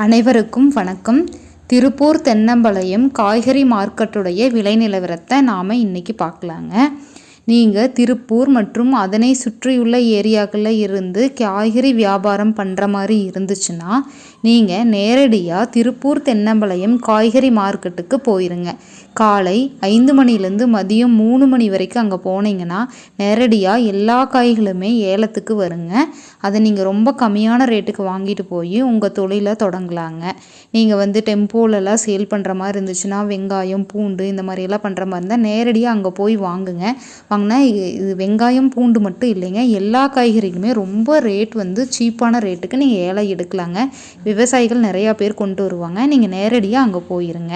அனைவருக்கும் வணக்கம். திருப்பூர் தென்னம்பாளையம் காய்கறி மார்க்கெட்டுடைய விலை நிலவரத்தை நாம் இன்றைக்கி பார்க்கலாங்க. நீங்கள் திருப்பூர் மற்றும் அதனை சுற்றியுள்ள ஏரியாக்களில் இருந்து காய்கறி வியாபாரம் பண்ணுற மாதிரி இருந்துச்சுன்னா நீங்கள் நேரடியாக திருப்பூர் தென்னம்பாளையம் காய்கறி மார்க்கெட்டுக்கு போயிருங்க. காலை ஐந்து மணிலேருந்து மதியம் மூணு மணி வரைக்கும் அங்கே போனீங்கன்னா நேரடியாக எல்லா காய்களுமே ஏலத்துக்கு வருங்க. அதை நீங்கள் ரொம்ப கம்மியான ரேட்டுக்கு வாங்கிட்டு போய் உங்கள் தொழிலை தொடங்கலாங்க. நீங்கள் வந்து டெம்போலெல்லாம் சேல் பண்ணுற மாதிரி இருந்துச்சுன்னா வெங்காயம் பூண்டு இந்த மாதிரியெல்லாம் பண்ணுற மாதிரி இருந்தால் நேரடியாக அங்கே போய் வாங்குங்க. வாங்கினா இது வெங்காயம் பூண்டு மட்டும் இல்லைங்க. எல்லா காய்கறிகளுமே ரொம்ப ரேட் வந்து சீப்பான ரேட்டுக்கு நீங்கள் ஏழை எடுக்கலாங்க. விவசாயிகள் நிறையா பேர் கொண்டு வருவாங்க. நீங்கள் நேரடியாக அங்கே போயிருங்க.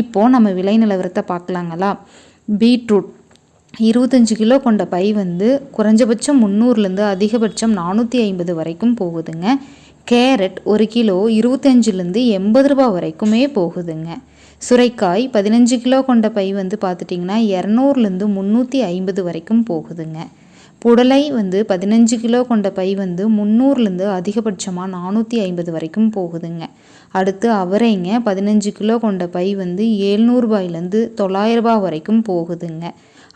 இப்போது நம்ம விலை நிலவரத்தை பார்க்கலாங்களா? பீட்ரூட். இருபத்தஞ்சி கிலோ கொண்ட பை வந்து குறைஞ்சபட்சம் முந்நூறுலேருந்து அதிகபட்சம் நானூற்றி ஐம்பது வரைக்கும் போகுதுங்க. கேரட் ஒரு கிலோ இருபத்தஞ்சிலேருந்து எண்பது ரூபா வரைக்குமே போகுதுங்க. சுரைக்காய் பதினஞ்சு கிலோ கொண்ட பை வந்து பார்த்துட்டிங்கன்னா இரநூறுலேருந்து முந்நூற்றி ஐம்பது வரைக்கும் போகுதுங்க. புடலை வந்து பதினஞ்சு கிலோ கொண்ட பை வந்து முந்நூறுலேருந்து அதிகபட்சமாக நானூற்றி ஐம்பது வரைக்கும் போகுதுங்க. அடுத்து அவரைங்க பதினஞ்சு கிலோ கொண்ட பை வந்து ஏழ்நூறுபாயிலேருந்து தொள்ளாயிரரூபா வரைக்கும் போகுதுங்க.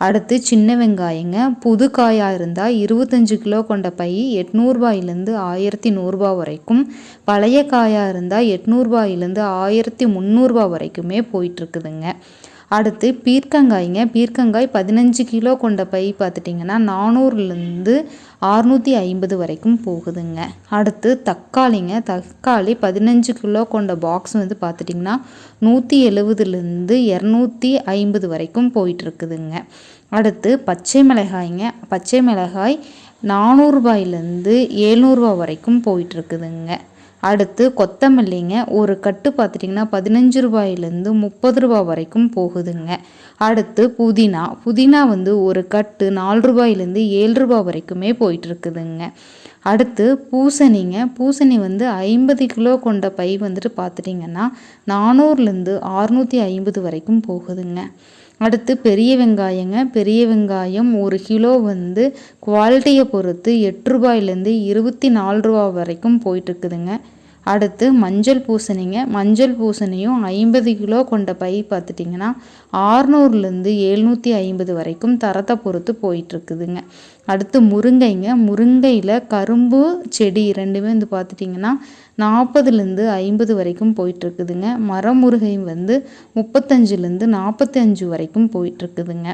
அடுத்து சின்ன வெங்காயங்க. புது காயாக இருந்தால் இருபத்தஞ்சு கிலோ கொண்ட பை எட்நூறுபாயிலேருந்து ஆயிரத்தி நூறுரூபா வரைக்கும். பழைய காயாக இருந்தால் எட்நூறுபாயிலேருந்து ஆயிரத்தி முந்நூறுரூபா வரைக்குமே போயிட்டுருக்குதுங்க அடுத்து பீர்க்கங்காய்ங்க. பீர்க்கங்காய் பதினஞ்சு கிலோ கொண்ட பை பார்த்துட்டிங்கன்னா நானூறுலேருந்து ஆறுநூற்றி ஐம்பது வரைக்கும் போகுதுங்க. அடுத்து தக்காளிங்க. தக்காளி பதினஞ்சு கிலோ கொண்ட பாக்ஸ் வந்து பார்த்துட்டிங்கன்னா நூற்றி எழுபதுலேருந்து இரநூத்தி ஐம்பது வரைக்கும் போயிட்டுருக்குதுங்க. அடுத்து பச்சை மிளகாய்ங்க. பச்சை மிளகாய் நானூறுபாயிலேருந்து ஏழ்நூறுபா வரைக்கும் போயிட்டுருக்குதுங்க. அடுத்து கொத்தமல்லிங்க ஒரு கட்டு பார்த்துட்டிங்கன்னா பதினஞ்சு ரூபாயிலேருந்து முப்பது ரூபா வரைக்கும் போகுதுங்க. அடுத்து புதினா புதினா வந்து ஒரு கட்டு நாலு ரூபாயிலேருந்து ஏழு ரூபா வரைக்குமே போயிட்டுருக்குதுங்க. அடுத்து பூசணிங்க பூசணி வந்து ஐம்பது கிலோ கொண்ட பை வந்துட்டு பார்த்துட்டிங்கன்னா நானூறுலேருந்து அறுநூற்றி ஐம்பது வரைக்கும் போகுதுங்க. அடுத்து பெரிய வெங்காயங்க. பெரிய வெங்காயம் ஒரு கிலோ வந்து குவாலிட்டியை பொறுத்து எட்டு ரூபாயிலேருந்து இருபத்தி நாலு ரூபா வரைக்கும் போயிட்டுருக்குதுங்க அடுத்து மஞ்சள் பூசணிங்க. மஞ்சள் பூசணியும் ஐம்பது கிலோ கொண்ட பை பார்த்துட்டிங்கன்னா ஆறுநூறுலேருந்து எழுநூற்றி ஐம்பது வரைக்கும் தரத்தை பொறுத்து போயிட்டுருக்குதுங்க. அடுத்து முருங்கைங்க. முருங்கையில் கரும்பு செடி ரெண்டுமே வந்து பார்த்துட்டிங்கன்னா நாற்பதுலேருந்து ஐம்பது வரைக்கும் போயிட்டுருக்குதுங்க. மரம் முருகை வந்து முப்பத்தஞ்சுலேருந்து நாற்பத்தி அஞ்சு வரைக்கும் போயிட்டுருக்குதுங்க.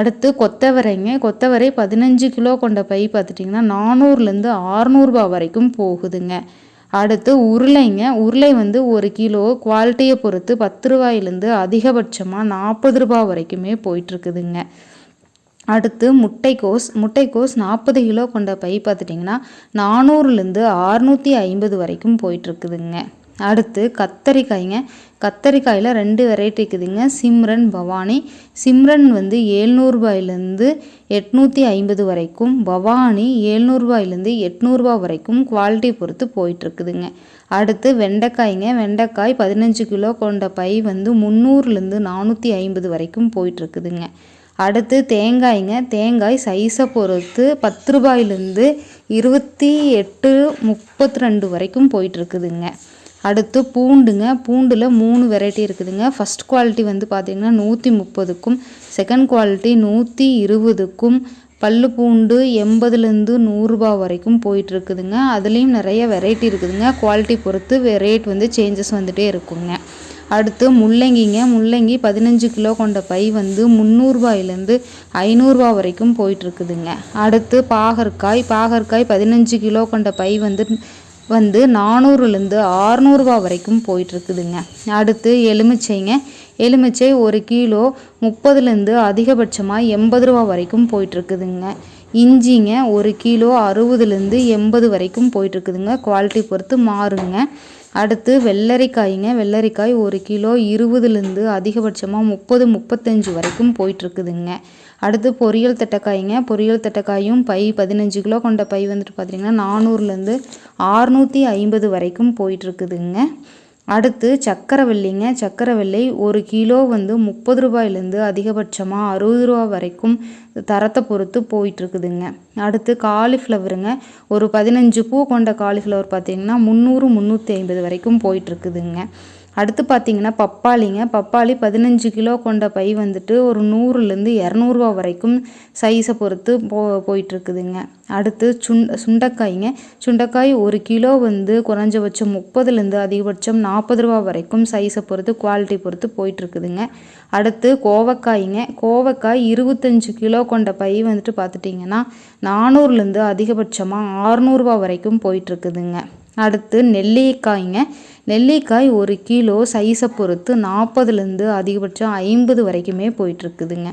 அடுத்து கொத்தவரைங்க. கொத்தவரை பதினஞ்சு கிலோ கொண்ட பை பார்த்துட்டிங்கன்னா நானூறுலேருந்து ஆறுநூறுபா வரைக்கும் போகுதுங்க. அடுத்து உருளைங்க. உருளை வந்து ஒரு கிலோ குவாலிட்டியை பொறுத்து பத்து ரூபாயிலேருந்து அதிகபட்சமாக நாற்பது ரூபா வரைக்குமே போயிட்டுருக்குதுங்க. அடுத்து முட்டைக்கோஸ். முட்டைக்கோஸ் நாற்பது கிலோ கொண்ட பை பார்த்துட்டிங்கன்னா நானூறுலேருந்து அறுநூற்றி ஐம்பது வரைக்கும் போயிட்டுருக்குதுங்க. அடுத்து கத்தரிக்காய்ங்க. கத்தரிக்காயில் ரெண்டு வெரைட்டி இருக்குதுங்க. சிம்ரன் பவானி. சிம்ரன் வந்து ஏழ்நூறுபாயிலேருந்து எட்நூற்றி ஐம்பது வரைக்கும். பவானி ஏழ்நூறுபாயிலேருந்து எட்நூறுபா வரைக்கும் குவாலிட்டி பொறுத்து போயிட்டுருக்குதுங்க. அடுத்து வெண்டைக்காய்ங்க. வெண்டைக்காய் பதினஞ்சு கிலோ கொண்ட பை வந்து முந்நூறுலேருந்து நானூற்றி ஐம்பது வரைக்கும் போயிட்டுருக்குதுங்க. அடுத்து தேங்காய்ங்க. தேங்காய் சைஸை பொறுத்து பத்து ரூபாயிலேருந்து இருபத்தி எட்டு முப்பத்தி ரெண்டு வரைக்கும் போயிட்டுருக்குதுங்க. அடுத்து பூண்டுங்க. பூண்டில் மூணு வெரைட்டி இருக்குதுங்க. ஃபஸ்ட் குவாலிட்டி வந்து பார்த்திங்கன்னா நூற்றி முப்பதுக்கும் செகண்ட் குவாலிட்டி நூற்றி இருபதுக்கும் பல்லு பூண்டு எண்பதுலேருந்து நூறுரூபா வரைக்கும் போயிட்டுருக்குதுங்க. அதுலேயும் நிறைய வெரைட்டி இருக்குதுங்க. குவாலிட்டி பொறுத்து ரேட் வந்து சேஞ்சஸ் வந்துகிட்டே இருக்குங்க. அடுத்து முள்ளங்கிங்க. முள்ளங்கி பதினஞ்சு கிலோ கொண்ட பை வந்து முந்நூறுபாயிலேருந்து ஐநூறுரூவா வரைக்கும் போயிட்டுருக்குதுங்க. அடுத்து பாகற்காய். பாகற்காய் பதினஞ்சு கிலோ கொண்ட பை வந்து வந்து நானூறுலேருந்து ஆறுநூறுபா வரைக்கும் போயிட்டுருக்குதுங்க. அடுத்து எலுமிச்சைங்க. எலுமிச்சை ஒரு கிலோ முப்பதுலேருந்து அதிகபட்சமாக எண்பது ரூபா வரைக்கும் போயிட்டுருக்குதுங்க. இஞ்சிங்க ஒரு கிலோ அறுபதுலேருந்து எண்பது வரைக்கும் போயிட்டுருக்குதுங்க. குவாலிட்டி பொறுத்து மாறுங்க. அடுத்து வெள்ளரிக்காய்ங்க. வெள்ளரிக்காய் ஒரு கிலோ இருபதுலேருந்து அதிகபட்சமாக முப்பது முப்பத்தஞ்சு வரைக்கும் போயிட்டுருக்குதுங்க. அடுத்து பொரியல் தட்டைக்காய்ங்க. பொரியல் தட்டைக்காயும் பை பதினஞ்சு கிலோ கொண்ட பை வந்துட்டு பார்த்திங்கன்னா நானூறுலேருந்து ஆறுநூற்றி ஐம்பது வரைக்கும் போயிட்டுருக்குதுங்க. அடுத்து சக்கரவள்ளிங்க. சக்கரவள்ளி ஒரு கிலோ வந்து முப்பது ரூபாயிலேருந்து அதிகபட்சமாக அறுபது ரூபா வரைக்கும் தரத்தை பொறுத்து போயிட்டுருக்குதுங்க. அடுத்து காலிஃப்ளவருங்க. ஒரு பதினஞ்சு பூ கொண்ட காலிஃப்ளவர் பார்த்திங்கன்னா முந்நூறு முந்நூற்றி ஐம்பது வரைக்கும் போயிட்டுருக்குதுங்க. அடுத்து பார்த்தீங்கன்னா பப்பாளிங்க. பப்பாளி பதினஞ்சு கிலோ கொண்ட பை வந்துட்டு ஒரு நூறுலேருந்து இரநூறுவா வரைக்கும் சைஸை பொறுத்து போ போயிட்டுருக்குதுங்க. அடுத்து சுண் சுண்டைக்காய்ங்க. சுண்டைக்காய் ஒரு கிலோ வந்து குறைஞ்சபட்சம் முப்பதுலேருந்து அதிகபட்சம் நாற்பது ரூபா வரைக்கும் சைஸை பொறுத்து குவாலிட்டி பொறுத்து போயிட்டுருக்குதுங்க. அடுத்து கோவக்காய்ங்க. கோவக்காய் இருபத்தஞ்சு கிலோ கொண்ட பை வந்துட்டு பார்த்துட்டிங்கன்னா நானூறுலேருந்து அதிகபட்சமாக ஆறுநூறுவா வரைக்கும் போயிட்டுருக்குதுங்க. அடுத்து நெல்லிக்காய்ங்க. நெல்லிக்காய் ஒரு கிலோ சைஸை பொறுத்து நாற்பதுலேருந்து அதிகபட்சம் ஐம்பது வரைக்குமே போயிட்டுருக்குதுங்க.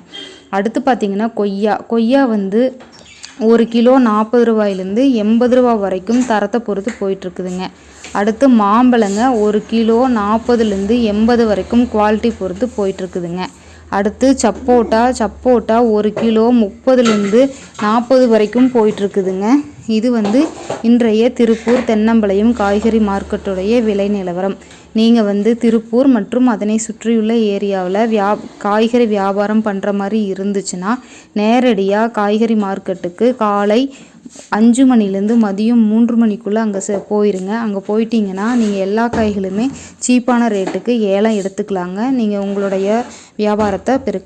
அடுத்து பார்த்திங்கன்னா கொய்யா. கொய்யா வந்து ஒரு கிலோ நாற்பது ரூபாயிலேருந்து எண்பது ரூபா வரைக்கும் தரத்தை பொறுத்து போயிட்டுருக்குதுங்க. அடுத்து மாம்பழங்க ஒரு கிலோ நாற்பதுலேருந்து எண்பது வரைக்கும் குவாலிட்டி பொறுத்து போயிட்டுருக்குதுங்க. அடுத்து சப்போட்டா. சப்போட்டா ஒரு கிலோ முப்பதுலேருந்து நாற்பது வரைக்கும் போயிட்டுருக்குதுங்க. இது வந்து இன்றைய திருப்பூர் தென்னம்பளையம் காய்கறி மார்க்கெட்டுடைய விலை நிலவரம். நீங்கள் வந்து திருப்பூர் மற்றும் அதனை சுற்றியுள்ள ஏரியாவில் வியா காய்கறி வியாபாரம் பண்ணுற மாதிரி இருந்துச்சுன்னா நேரடியாக காய்கறி மார்க்கெட்டுக்கு காலை அஞ்சு மணிலேருந்து மதியம் மூன்று மணிக்குள்ளே அங்கே ச போயிருங்க. அங்கே போயிட்டீங்கன்னா நீங்கள் எல்லா காய்களுமே சீப்பான ரேட்டுக்கு ஏலம் எடுத்துக்கலாங்க. நீங்கள் உங்களுடைய வியாபாரத்தை பெருக்க